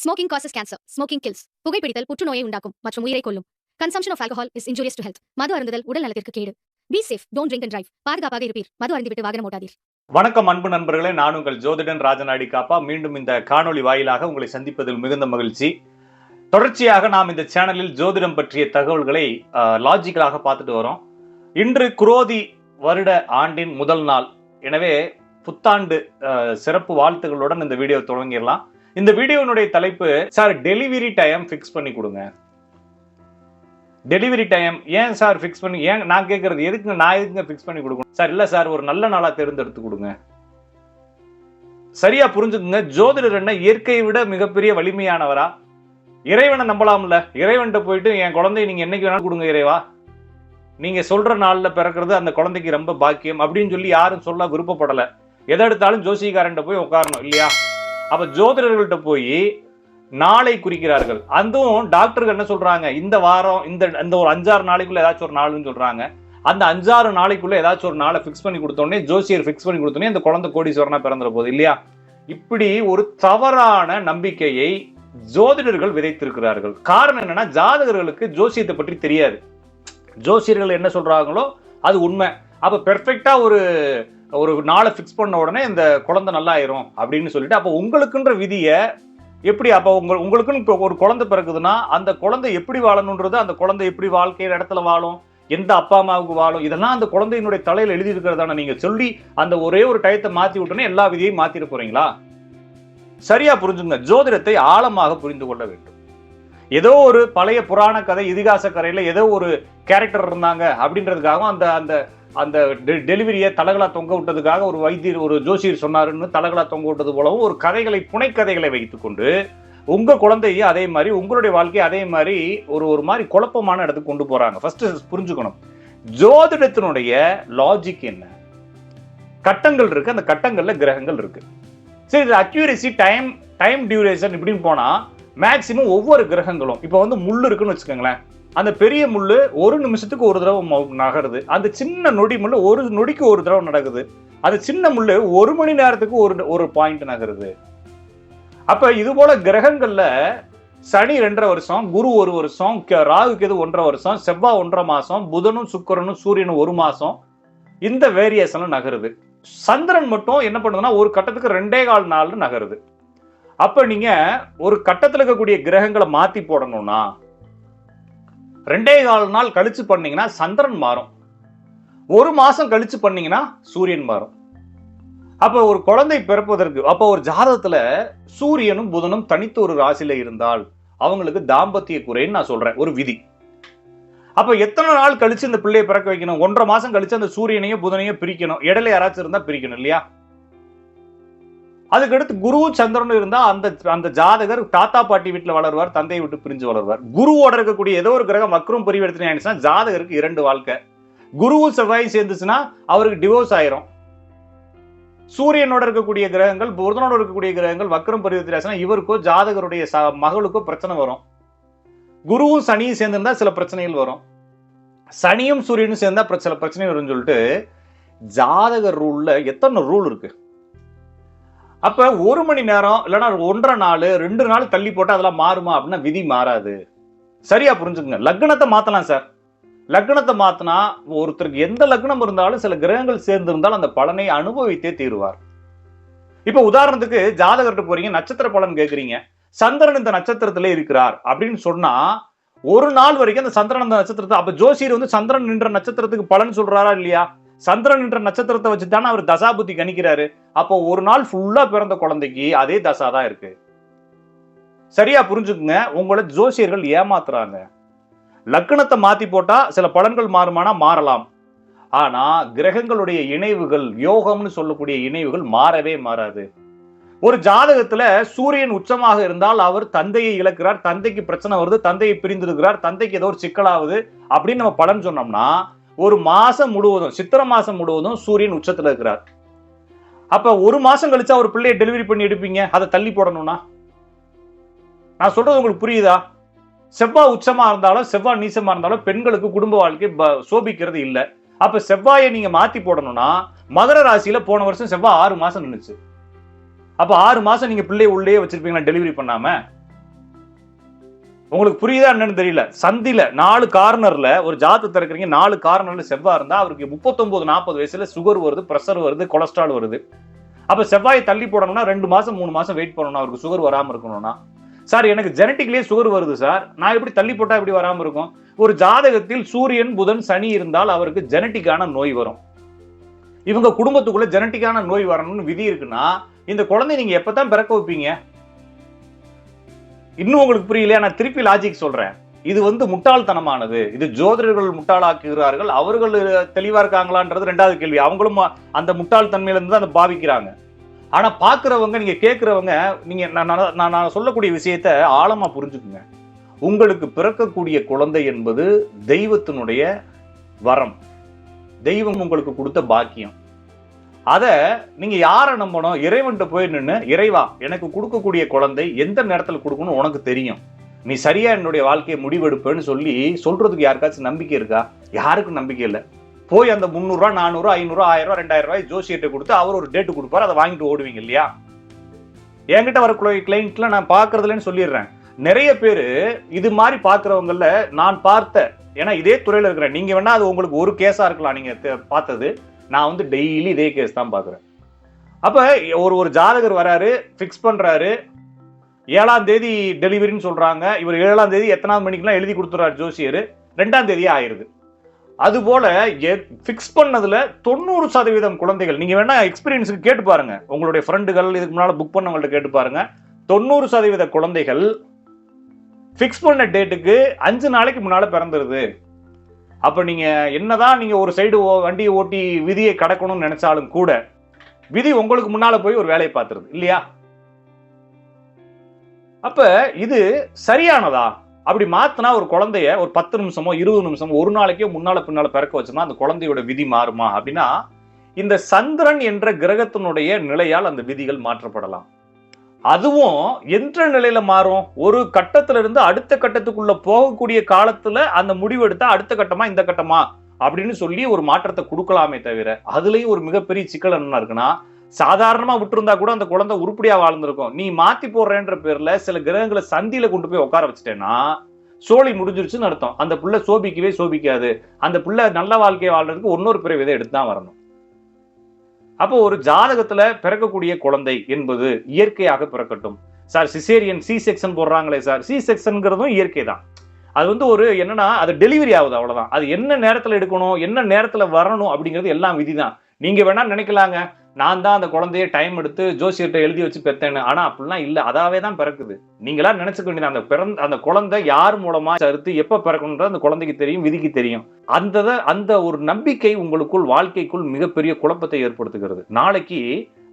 Smoking causes cancer smoking kills புகைப்பிடித்தல் புற்றுநோயை உண்டாக்கும் மற்றும் உயிரை கொள்ளும் consumption of alcohol is injurious to health மது அருந்துதல் உடல் நலத்திற்கு கேடு. Be safe don't drink and drive பாதுகாப்பாக இருப்பீர். மது அருந்துவிட்டு வாகனம் ஓட்டாதீர். வணக்கம் அன்பு நண்பர்களே. நான் உங்கள் ஜோதிடன் ராஜநாடி காப்பா. மீண்டும் இந்த காணொளி வாயிலாக உங்களை சந்திப்பதில் மிகுந்த மகிழ்ச்சி. தொடர்ச்சியாக நாம் இந்த சேனலில் ஜோதிடம் பற்றிய தகவல்களை லாஜிக்கலாக பார்த்துட்டு வரோம். இன்று குரோதி வருட ஆண்டின் முதல் நாள். எனவே புத்தாண்டு சிறப்பு வாழ்த்துக்களுடன் இந்த வீடியோ தொடங்கிடலாம். இந்த வீடியோனுடைய தலைப்பு சார் டெலிவரி டைம் ஃபிக்ஸ் பண்ணி கொடுங்க. டெலிவரி டைம் ஏன் சார் ஃபிக்ஸ் பண்ணி ஏன் நான் கேட்கறது எதுக்கு நான் எதுக்குங்க ஃபிக்ஸ் பண்ணி கொடுக்கணும்? சார் இல்ல சார் ஒரு நல்ல நாளாக தேர்ந்தெடுத்து கொடுங்க. சரியா புரிஞ்சுக்குங்க. ஜோதிடர் என்ன இயற்கையை விட மிகப்பெரிய வலிமையானவரா? இறைவனை நம்பலாம்ல. இறைவன்கிட்ட போயிட்டு என் குழந்தைய நீங்கள் என்னைக்கு வேணாலும் கொடுங்க இறைவா. நீங்கள் சொல்ற நாளில் பிறக்கிறது அந்த குழந்தைக்கு ரொம்ப பாக்கியம். அப்படின்னு சொல்லி யாரும் சொல்ல விருப்பப்படல. எதை எடுத்தாலும் ஜோசிகாரன்ட்ட போய் உட்காரணும் இல்லையா? அப்ப ஜோதிடர்கள்ட்ட போய் நாளை குறிக்கிறார்கள். அதுவும் டாக்டர்கள் என்ன சொல்றாங்க? இந்த வாரம் இந்த இந்த ஒரு அஞ்சாறு நாளைக்குள்ள ஏதாச்சும் ஒரு நாள்னு சொல்றாங்க. அந்த அஞ்சாறு நாளைக்குள்ள ஏதாச்சும் ஒரு நாளை ஃபிக்ஸ் பண்ணி கொடுத்தோடனே ஜோசியர் ஃபிக்ஸ் பண்ணி கொடுத்தோடனே அந்த குழந்தை கோடீஸ்வரனா பிறந்துற போகுது இல்லையா? இப்படி ஒரு தவறான நம்பிக்கையை ஜோதிடர்கள் விதைத்திருக்கிறார்கள். காரணம் என்னன்னா ஜாதகர்களுக்கு ஜோசியத்தை பற்றி தெரியாது. ஜோசியர்கள் என்ன சொல்றாங்களோ அது உண்மை. அப்ப பெர்ஃபெக்டா ஒரு ஒரு நாளை ஃபிக்ஸ் பண்ண உடனே இந்த குழந்தை நல்லா ஆயிரும் அப்படின்னு சொல்லிட்டு அப்போ உங்களுக்குன்ற விதியை எப்படி அப்போ உங்க உங்களுக்குன்னு இப்போ ஒரு குழந்தை பிறகுதுன்னா அந்த குழந்தை எப்படி வாழணுன்றது அந்த குழந்தை எப்படி வாழ்க்கையில இடத்துல வாழும் எந்த அப்பா அம்மாவுக்கு வாழும் இதெல்லாம் அந்த குழந்தையினுடைய தலையில் எழுதியிருக்கிறதான நீங்கள் நீங்க சொல்லி அந்த ஒரே ஒரு டயத்தை மாற்றி விட்டோன்னே எல்லா விதியையும் மாற்றிட போறீங்களா? சரியா புரிஞ்சுங்க. ஜோதிடத்தை ஆழமாக புரிந்து கொள்ள வேண்டும். ஏதோ ஒரு பழைய புராண கதை இதிகாச கதையில ஏதோ ஒரு கேரக்டர் இருந்தாங்க அப்படின்றதுக்காகவும் அந்த அந்த அந்த டெ- டெலிவரியை தலகளா தொங்க விட்டதுக்காக ஒரு வைத்தியர் ஒரு ஜோசியர் சொன்னாருன்னு தலகளா தொங்க விட்டது போலவும் ஒரு கதைகளை புனைக்கதைகளை வைத்துக்கொண்டு உங்கள் குழந்தைய அதே மாதிரி உங்களுடைய வாழ்க்கையை அதே மாதிரி ஒரு ஒரு மாதிரி குழப்பமான இடத்துக்கு கொண்டு போகிறாங்க ஃபஸ்ட்டு புரிஞ்சுக்கணும். ஜோதிடத்தினுடைய லாஜிக் என்ன? கட்டங்கள் இருக்குது அந்த கட்டங்களில் கிரகங்கள் இருக்குது சரி இது அக்யூரேசி டைம் டைம் டியூரேஷன் இப்படின்னு போனால் மேக்சிமம் ஒவ்வொரு கிரகங்களும். இப்போ வந்து முள் இருக்குன்னு வச்சுக்கோங்களேன். அந்த பெரிய முள்ளு ஒரு நிமிஷத்துக்கு ஒரு தடவை நகருது. அந்த சின்ன நொடி முள் ஒரு நொடிக்கு ஒரு தடவை நடக்குது. அந்த சின்ன முள்ளு ஒரு மணி நேரத்துக்கு ஒரு ஒரு பாயிண்ட் நகருது. அப்ப இது போல கிரகங்கள்ல சனி ரெண்டரை வருஷம் குரு ஒரு வருஷம் க- ராகு கேது ஒன்றரை வருஷம் செவ்வாய் ஒன்றரை மாசம் புதனும் சுக்கிரனும் சூரியனும் ஒரு மாசம் இந்த வேரியேஷன்ல நகருது. சந்திரன் மட்டும் என்ன பண்ணுதுன்னா ஒரு கட்டத்துக்கு ரெண்டே கால் நாள் நகருது. அப்ப நீங்க ஒரு கட்டத்துல இருக்கக்கூடிய கிரகங்களை மாத்தி போடணும்னா ரெண்டே கால் நாள் கழிச்சு பண்ணீங்கன்னா சந்திரன் மாறும். ஒரு மாசம் கழிச்சு பண்ணீங்கன்னா சூரியன் மாறும். அப்ப ஒரு குழந்தை பிறப்பதற்கு அப்ப ஒரு ஜாதகத்துல சூரியனும் புதனும் தனித்து ஒரு ராசியில இருந்தால் அவங்களுக்கு தாம்பத்திய குறைன்னு நான் சொல்றேன் ஒரு விதி. அப்ப எத்தனை நாள் கழிச்சு இந்த பிள்ளையை பிறக்க வைக்கணும்? ஒன்றரை மாசம் கழிச்சு அந்த சூரியனையும் புதனையும் பிரிக்கணும். இடையில யாராச்சும் இருந்தா பிரிக்கணும் இல்லையா? அதுக்கடுத்து குருவும் சந்திரனும் இருந்தா அந்த அந்த ஜாதகர் தாத்தா பாட்டி வீட்டில் வளருவார் தந்தையை விட்டு பிரிஞ்சு வளருவார். குருவோட இருக்கக்கூடிய ஏதோ ஒரு கிரகம் மக்ரும் பரிவர்த்தனை ஜாதகருக்கு இரண்டு வாழ்க்கை. குருவும் செவ்வாயும் சேர்ந்துச்சுன்னா அவருக்கு டிவோர்ஸ் ஆயிரும். சூரியனோட இருக்கக்கூடிய கிரகங்கள் புதனோட இருக்கக்கூடிய கிரகங்கள் வக்ரம் பரிவர்த்தனை இவருக்கோ ஜாதகருடைய ச- மகளுக்கோ பிரச்சனை வரும். குருவும் சனியும் சேர்ந்திருந்தா சில பிரச்சனைகள் வரும். சனியும் சூரியனும் சேர்ந்தா சில பிரச்சனை வரும்னு சொல்லிட்டு ஜாதகர் ரூல்ல எத்தனை ரூல் இருக்கு? அப்போ ஒரு மணி நேரம் இல்லைன்னா ஒன்றரை நாள் ரெண்டு நாள் தள்ளி போட்டால் அதெல்லாம் மாறுமா அப்படின்னா விதி மாறாது. சரியா புரிஞ்சுக்குங்க. லக்னத்தை மாற்றலாம் சார். லக்னத்தை மாற்றினா ஒருத்தருக்கு எந்த லக்னம் இருந்தாலும் சில கிரகங்கள் சேர்ந்திருந்தாலும் அந்த பலனை அனுபவித்தே தீருவார். இப்போ உதாரணத்துக்கு ஜாதகர்கிட்ட போறீங்க நட்சத்திர பலன் கேட்குறீங்க சந்திரன் இந்த நட்சத்திரத்துல இருக்கிறார் அப்படின்னு சொன்னா ஒரு நாள் வரைக்கும் அந்த சந்திரன் அந்த நட்சத்திரத்தை அப்போ ஜோசியர் வந்து சந்திரன் நின்ற நட்சத்திரத்துக்கு பலன் சொல்றாரா இல்லையா? சந்திரன் என்ற நட்சத்திரத்தை வச்சு தானே அவர் தசாபுத்தி கணிக்கிறாரு. அப்போ ஒரு நாள் ஃபுல்லா பிறந்த குழந்தைக்கு அதே தசா தான் இருக்கு. சரியா புரிஞ்சுக்குங்க. உங்களை ஜோசியர்கள் ஏமாத்துறாங்க. லக்கணத்தை மாத்தி போட்டா சில பலன்கள் மாறுமானா மாறலாம். ஆனா கிரகங்களுடைய இணைவுகள் யோகம்னு சொல்லக்கூடிய இணைவுகள் மாறவே மாறாது. ஒரு ஜாதகத்துல சூரியன் உச்சமாக இருந்தால் அவர் தந்தையை இழக்கிறார் தந்தைக்கு பிரச்சனை வருது தந்தையை பிரிந்திருக்கிறார் தந்தைக்கு ஏதோ ஒரு சிக்கலாகுது அப்படின்னு நம்ம பலன் சொன்னோம்னா ஒரு மாசம் முழுவதும் சித்திரை மாசம் முழுவதும் சூரியன் உச்சத்துல இருக்கிறார். அப்ப ஒரு மாசம் கழிச்சா ஒரு பிள்ளையை டெலிவரி பண்ணி எடுப்பீங்க? அதை தள்ளி போடணும்னா? நான் சொல்றது உங்களுக்கு புரியுதா? செவ்வாய் உச்சமா இருந்தாலும் செவ்வாய் நீசமா இருந்தாலும் பெண்களுக்கு குடும்ப வாழ்க்கை ப- சோபிக்கிறது இல்லை. அப்ப செவ்வாயை நீங்க மாத்தி போடணும்னா மகர ராசியில போன வருஷம் செவ்வாய் ஆறு மாசம் நின்றுச்சு அப்ப ஆறு மாசம் நீங்க பிள்ளைய உள்ளே வச்சிருப்பீங்களா டெலிவரி பண்ணாம? உங்களுக்கு புரியுதா என்னன்னு தெரியல. சந்தில நாலு கார்னர்ல ஒரு ஜாத்து திறக்கிறீங்க நாலு கார்னர்ல செவ்வாய் இருந்தா அவருக்கு முப்பத்தொன்பது நாற்பது வயசுல சுகர் வருது பிரஷர் வருது கொலஸ்ட்ரால் வருது. அப்ப செவ்வாயை தள்ளி போடணும்னா ரெண்டு மாசம் மூணு மாசம் வெயிட் பண்ணணும் அவருக்கு சுகர் வராம இருக்கணும்னா. சார் எனக்கு ஜெனட்டிக்லேயே சுகர் வருது சார். நான் எப்படி தள்ளி போட்டா எப்படி வராம இருக்கும்? ஒரு ஜாதகத்தில் சூரியன் புதன் சனி இருந்தால் அவருக்கு ஜெனட்டிக்கான நோய் வரும். இவங்க குடும்பத்துக்குள்ள ஜெனட்டிக்கான நோய் வரணும்னு விதி இருக்குன்னா இந்த குழந்தை நீங்க எப்பதான் பிறக்க வைப்பீங்க? இன்னும் உங்களுக்கு புரியலையா? நான் திருப்பி லாஜிக் சொல்றேன். இது வந்து முட்டாள்தனமானது. இது ஜோதிடர்கள் முட்டாளாக்குகிறார்கள். அவர்கள் தெளிவா இருக்காங்களான்றது ரெண்டாவது கேள்வி. அவங்களும் அந்த முட்டாள்தன்மையிலிருந்து தான் அதை பாவிக்கிறாங்க. ஆனா பாக்குறவங்க நீங்க கேட்கிறவங்க நீங்க நான் நான் நான் நான் சொல்லக்கூடிய விஷயத்த ஆழமா புரிஞ்சுக்குங்க. உங்களுக்கு பிறக்கக்கூடிய குழந்தை என்பது தெய்வத்தினுடைய வரம். தெய்வம் உங்களுக்கு கொடுத்த பாக்கியம். அதை நீங்க யாரை நம்பணும்? இறைவன்கிட்ட போய் நின்று இறைவா எனக்கு கொடுக்கக்கூடிய குழந்தை எந்த நேரத்தில் கொடுக்கணும் உனக்கு தெரியும். நீ சரியா என்னுடைய வாழ்க்கையை முடிவெடுப்பேன்னு சொல்லி சொல்றதுக்கு யாருக்காச்சும் நம்பிக்கை இருக்கா? யாருக்கும் நம்பிக்கை இல்லை. போய் அந்த முந்நூறுரூவா நானூறுரூவா ஐநூறுரூவா ஆயிரம் ரூபா ரெண்டாயிரம் ரூபாய் ஜோசியர்கிட்ட கொடுத்து அவர் ஒரு டேட்டு கொடுப்பாரு அதை வாங்கிட்டு ஓடுவீங்க இல்லையா? என்கிட்ட வர கிளைண்ட்லாம் நான் பார்க்கறதுலன்னு சொல்லிடுறேன். நிறைய பேர் இது மாதிரி பார்க்குறவங்கள நான் பார்த்த ஏன்னா இதே துறையில் இருக்கிறேன். நீங்கள் வேணால் அது உங்களுக்கு ஒரு கேஸாக இருக்கலாம் நீங்கள் பார்த்தது. நான் வந்து டெய்லி இதே கேஸ் தான் பார்க்குறேன். அப்போ ஒரு ஒரு ஜாதகர் வராரு ஃபிக்ஸ் பண்ணுறாரு ஏழாம் தேதி டெலிவரின்னு சொல்கிறாங்க இவர் ஏழாம் தேதி எத்தனாவது மணிக்கெலாம் எழுதி கொடுத்துறாரு ஜோசியர். ரெண்டாம் தேதியே ஆயிடுது அதுபோல் ஃபிக்ஸ் பண்ணதில் தொண்ணூறு சதவீதம் குழந்தைகள் நீங்கள் வேணால் எக்ஸ்பீரியன்ஸுக்கு கேட்டு பாருங்கள் உங்களுடைய ஃப்ரெண்டுகள் இதுக்கு முன்னால் புக் பண்ணவங்கள்ட்ட கேட்டு பாருங்கள் தொண்ணூறு சதவீத குழந்தைகள் ஃபிக்ஸ் பண்ண டேட்டுக்கு அஞ்சு நாளைக்கு முன்னால் பிறந்துருது. அப்ப நீங்க என்னதான் நீங்க ஒரு சைடு வண்டியை ஓட்டி விதியை கடக்கணும்னு நினைச்சாலும் கூட விதி உங்களுக்கு முன்னால போய் ஒரு வேலையை பார்த்துருது இல்லையா? அப்ப இது சரியானதா? அப்படி மாத்தினா ஒரு குழந்தைய ஒரு பத்து நிமிஷமோ இருபது நிமிஷமோ ஒரு நாளைக்கோ முன்னால பின்னால பிறக்க வச்சோம்னா அந்த குழந்தையோட விதி மாறுமா? அப்படின்னா இந்த சந்திரன் என்ற கிரகத்தினுடைய நிலையால் அந்த விதிகள் மாற்றப்படலாம். அதுவும் என்ற நிலையில மாறும். ஒரு கட்டத்துல இருந்து அடுத்த கட்டத்துக்குள்ள போகக்கூடிய காலத்துல அந்த முடிவு எடுத்தா அடுத்த கட்டமா இந்த கட்டமா அப்படின்னு சொல்லி ஒரு மாற்றத்தை கொடுக்கலாமே தவிர அதுலயும் ஒரு மிகப்பெரிய சிக்கல் என்ன இருக்குன்னா சாதாரணமா விட்டுருந்தா கூட அந்த குழந்தை உருப்படியா வாழ்ந்திருக்கும். நீ மாத்தி போடுறேன்ற பேர்ல சில கிரகங்களை சந்தியில கொண்டு போய் உட்கார வச்சுட்டேன்னா சோழி முடிஞ்சிருச்சுன்னு அர்த்தம். அந்த புள்ள சோபிக்கவே சோபிக்காது. அந்த புள்ள நல்ல வாழ்க்கையை வாழ்றதுக்கு இன்னொரு பிறவிதை எடுத்து தான் வரணும். அப்போ ஒரு ஜாதகத்துல பிறக்கக்கூடிய குழந்தை என்பது இயற்கையாக பிறக்கட்டும். சார் சிசேரியன் சி செக்ஷன் போடுறாங்களே சார். சி செக்ஷன்ங்கிறதும் இயற்கை தான். அது வந்து ஒரு என்னன்னா அது டெலிவரி ஆகுது அவ்வளவுதான். அது என்ன நேரத்துல எடுக்கணும் என்ன நேரத்துல வரணும் அப்படிங்கிறது எல்லாம் விதி தான் நீங்க வேணா நினைக்கலாங்க. நான் தான் அந்த குழந்தைய டைம் எடுத்து ஜோசியர்கிட்ட எழுதி வச்சு பெத்தேன்னு ஆனா அப்படிலாம் இல்லை. அதாவே தான் பிறக்குது. நீங்களா நினைச்சுக்க வேண்டியது அந்த பிறந்த அந்த குழந்தை யார் மூலமா சறுத்து எப்ப பிறக்கணுன்றது அந்த குழந்தைக்கு தெரியும் விதிக்கு தெரியும். அந்த அந்த ஒரு நம்பிக்கை உங்களுக்குள் வாழ்க்கைக்குள் மிகப்பெரிய குழப்பத்தை ஏற்படுத்துகிறது. நாளைக்கு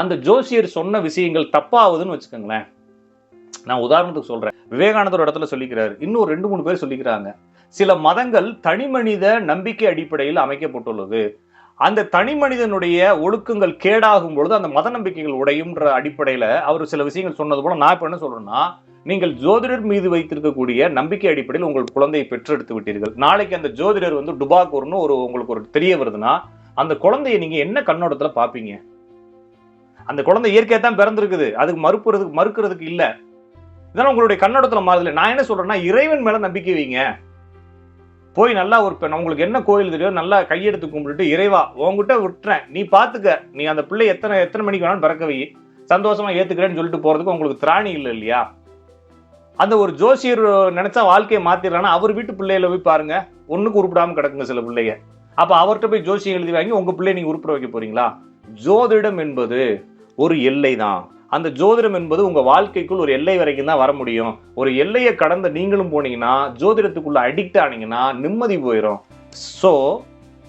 அந்த ஜோசியர் சொன்ன விஷயங்கள் தப்பாகுதுன்னு வச்சுக்கோங்களேன். நான் உதாரணத்துக்கு சொல்றேன். விவேகானந்தர் இடத்துல சொல்லிக்கிறாரு. இன்னும் ரெண்டு மூணு பேர் சொல்லிக்கிறாங்க. சில மதங்கள் தனி மனித நம்பிக்கை அடிப்படையில் அமைக்கப்பட்டுள்ளது. அந்த தனி மனிதனுடைய ஒழுக்கங்கள் கேடாகும் பொழுது அந்த மத நம்பிக்கைகள் உடையும்ன்ற அடிப்படையில் அவர் சில விஷயங்கள் சொன்னது போல நான் இப்போ என்ன சொல்றேன்னா நீங்கள் ஜோதிடர் மீது வைத்திருக்கக்கூடிய நம்பிக்கை அடிப்படையில் உங்கள் குழந்தையை பெற்றெடுத்து விட்டீர்கள். நாளைக்கு அந்த ஜோதிடர் வந்து டுபாக்கூர்னு ஒரு உங்களுக்கு ஒரு தெரிய வருதுன்னா அந்த குழந்தையை நீங்க என்ன கண்ணோட்டத்தில் பார்ப்பீங்க அந்த குழந்தை இயற்கையாக தான் பிறந்திருக்குது. அதுக்கு மறுப்புறதுக்கு மறுக்கிறதுக்கு இல்லை. இதெல்லாம் உங்களுடைய கண்ணோட்டத்தில் மாறுதில்லை நான் என்ன சொல்றேன்னா இறைவன் மேல நம்பிக்கை வைங்க. போய் நல்லா ஒரு பெண் உங்களுக்கு என்ன கோயில் தெரியும் நல்லா கையெடுத்து கும்பிட்டுட்டு இறைவா உங்ககிட்ட விட்டுறேன். நீ பார்த்துக்க நீ அந்த பிள்ளை எத்தனை எத்தனை மணிக்கு வேணாலும் பிறக்க வை. சந்தோஷமா ஏத்துக்கிறேன்னு சொல்லிட்டு போறதுக்கு உங்களுக்கு திராணி இல்லை இல்லையா? அந்த ஒரு ஜோசியர் நினைச்சா வாழ்க்கையை மாத்திடுறான்னா அவர் வீட்டு பிள்ளையில போய் பாருங்க. ஒன்றுக்கு உருப்பிடாம கிடக்குங்க சில பிள்ளைங்க. அப்போ அவர்கிட்ட போய் ஜோசியம் எழுதி வாங்கி உங்க பிள்ளை நீங்க உருப்பிட வைக்க போறீங்களா? ஜோதிடம் என்பது ஒரு எல்லை தான். அந்த ஜோதிடம் என்பது உங்கள் வாழ்க்கைக்குள் ஒரு எல்லை வரைக்கும் தான் வர முடியும். ஒரு எல்லையை கடந்து நீங்களும் போனீங்கன்னா ஜோதிடத்துக்குள்ளே அடிக்ட் ஆனீங்கன்னா நிம்மதி போயிடும் ஸோ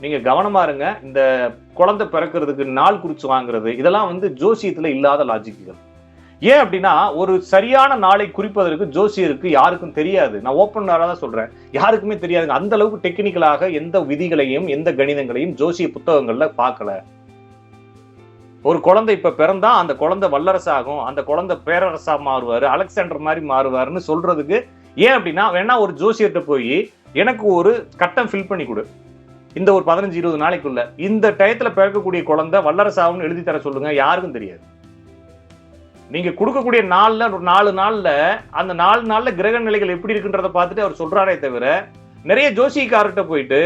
நீங்கள் கவனமா இருங்க. இந்த குழந்தை பிறக்கிறதுக்கு நாள் குறித்து வாங்குறது இதெல்லாம் வந்து ஜோசியத்தில் இல்லாத லாஜிக்குகள் ஏன் அப்படின்னா ஒரு சரியான நாளை குறிப்பதற்கு ஜோசியருக்கு யாருக்கும் தெரியாது. நான் ஓப்பன் தான் சொல்கிறேன் யாருக்குமே தெரியாதுங்க. அந்த அளவுக்கு டெக்னிக்கலாக எந்த விதிகளையும் எந்த கணிதங்களையும் ஜோசிய புத்தகங்களில் பார்க்கல. ஒரு குழந்தை இப்போ பிறந்தா அந்த குழந்தை வல்லரசாகும் அந்த குழந்தை பேரரசா மாறுவார் அலெக்சாண்டர் மாதிரி மாறுவாருன்னு சொல்றதுக்கு ஏன் அப்படின்னா வேணா ஒரு ஜோசியர்கிட்ட போய் எனக்கு ஒரு கட்டம் ஃபில் பண்ணி கொடு. இந்த ஒரு பதினஞ்சு இருபது நாளைக்குள்ள. இந்த டயத்தில் பிறக்கக்கூடிய குழந்தை வல்லரசாகும்னு எழுதி தர சொல்லுங்க யாருக்கும் தெரியாது. நீங்க கொடுக்கக்கூடிய நாள்ல ஒரு நாலு நாள்ல அந்த நாலு நாள்ல கிரக நிலைகள் எப்படி இருக்குன்றத பார்த்துட்டு அவர் சொல்றாரே தவிர நிறைய ஜோசியக்காரர்கிட்ட போயிட்டு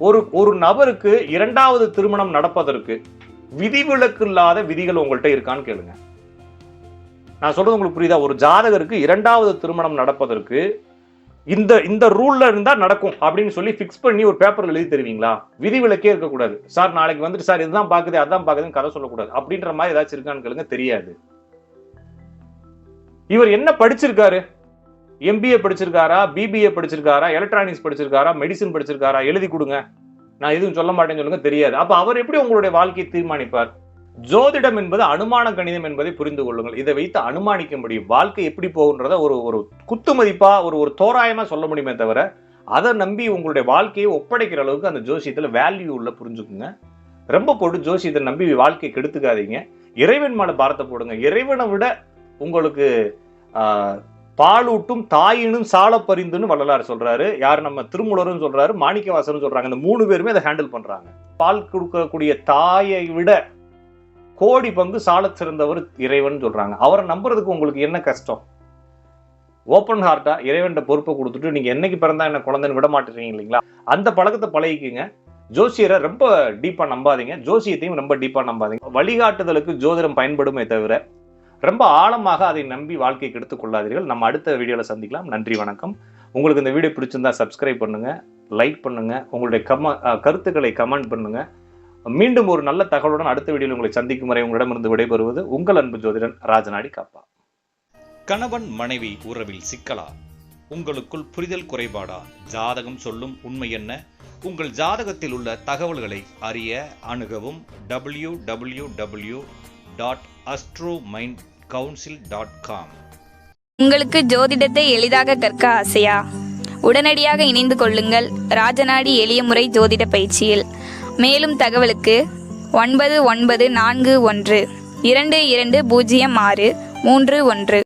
ஒரு ஒரு நபருக்கு இரண்டாவது திருமணம் நடப்பதற்கு விதிவிலக்கு இல்லாத விதிகள் உங்கள்கிட்ட இருக்கான்னு கேளுங்க. நான் சொல்றது உங்களுக்கு புரியுதா? ஒரு ஜாதகருக்கு இரண்டாவது திருமணம் நடப்பதற்கு இந்த இந்த ரூல்ல இருந்தா நடக்கும் அப்படின்னு சொல்லி ஃபிக்ஸ் பண்ணி ஒரு பேப்பர் எழுதி தருவீங்களா? விதிவிலக்கே இருக்கக்கூடாது. சார் நாளைக்கு வந்துட்டு சார் இதுதான் பாக்குது அதான் பாக்குதுன்னு கதை சொல்லக்கூடாது. அப்படின்ற மாதிரி ஏதாச்சும் இருக்கான்னு கேளுங்க தெரியாது. இவர் என்ன படிச்சிருக்காரு? எம்பிஏ படிச்சிருக்காரா? பிபிஏ படிச்சிருக்காரா? எலக்ட்ரானிக்ஸ் படிச்சிருக்காரா? மெடிசின் படிச்சிருக்காரா? எழுதி கொடுங்க. நான் எதுவும் சொல்ல மாட்டேன்னு சொல்லுங்க தெரியாது. அப்ப அவர் எப்படி உங்களுடைய வாழ்க்கையை தீர்மானிப்பார்? ஜோதிடம் என்பது அனுமான கணிதம் என்பதை புரிந்து கொள்ளுங்கள். இதை வைத்து அனுமானிக்க முடியும். வாழ்க்கை எப்படி போகுன்றத ஒரு ஒரு குத்து மதிப்பா ஒரு ஒரு தோராயமா சொல்ல முடியுமே தவிர அதை நம்பி உங்களுடைய வாழ்க்கையை ஒப்படைக்கிற அளவுக்கு அந்த ஜோசியத்தில் வேல்யூ உள்ள புரிஞ்சுக்குங்க. ரொம்ப போட்டு ஜோசியத்தை நம்பி வாழ்க்கையை கெடுத்துக்காதீங்க. இறைவன் மேலே பாரத்தை போடுங்க. இறைவனை விட உங்களுக்கு பாலூட்டும் தாயினும் சால பரிந்துன்னு வள்ளலார் சொல்றாரு. யார் நம்ம திருமூலரும் சொல்றாரு மாணிக்கவாசரும் சொல்றாங்க. இந்த மூணு பேருமே அதை ஹேண்டில் பண்றாங்க. பால் கொடுக்கக்கூடிய தாயை விட கோடி பங்கு சாலச் சிறந்தவர் இறைவன் சொல்றாங்க. அவரை நம்புறதுக்கு உங்களுக்கு என்ன கஷ்டம்? ஓப்பன் ஹார்ட்டா இறைவன்ட பொறுப்பை கொடுத்துட்டு நீங்க என்னைக்கு பிறந்தா என்ன குழந்தைன்னு விட மாட்டேறீங்க இல்லைங்களா? அந்த பழக்கத்தை பழகிக்குங்க. ஜோசியரை ரொம்ப டீப்பாக நம்பாதீங்க. ஜோசியத்தையும் ரொம்ப டீப்பாக நம்பாதீங்க. வழிகாட்டுதலுக்கு ஜோதிடம் பயன்படுமே தவிர ரொம்ப ஆழமாக அதை நம்பி வாழ்க்கைக்கு எடுத்துக்கொள்ளாதீர்கள் நம்ம அடுத்த வீடியோவில் சந்திக்கலாம். நன்றி வணக்கம். உங்களுக்கு இந்த வீடியோ பிடிச்சிருந்தா சப்ஸ்கிரைப் பண்ணுங்கள் லைக் பண்ணுங்கள் உங்களுடைய கம கருத்துக்களை கமெண்ட் பண்ணுங்கள் மீண்டும் ஒரு நல்ல தகவலுடன் அடுத்த வீடியோவில் உங்களை சந்திக்கும் வரை உங்களிடமிருந்து விடைபெறுவது உங்கள் அன்பு ஜோதிடன் ராஜநாடி காப்பா. கணவன் மனைவி உறவில் சிக்கலா? உங்களுக்குள் புரிதல் குறைபாடா? ஜாதகம் சொல்லும் உண்மை என்ன? உங்கள் ஜாதகத்தில் உள்ள தகவல்களை அறிய அணுகவும் W W W dot astro mind council dot com உங்களுக்கு ஜோதிடத்தை எளிதாக கற்க ஆசையா? உடனடியாக இணைந்து கொள்ளுங்கள் ராஜநாடி எளிய முறை ஜோதிட பயிற்சியில். மேலும் தகவலுக்கு ஒன்பது ஒன்பது நான்கு ஒன்று இரண்டு இரண்டு பூஜ்ஜியம் ஆறு மூன்று ஒன்று.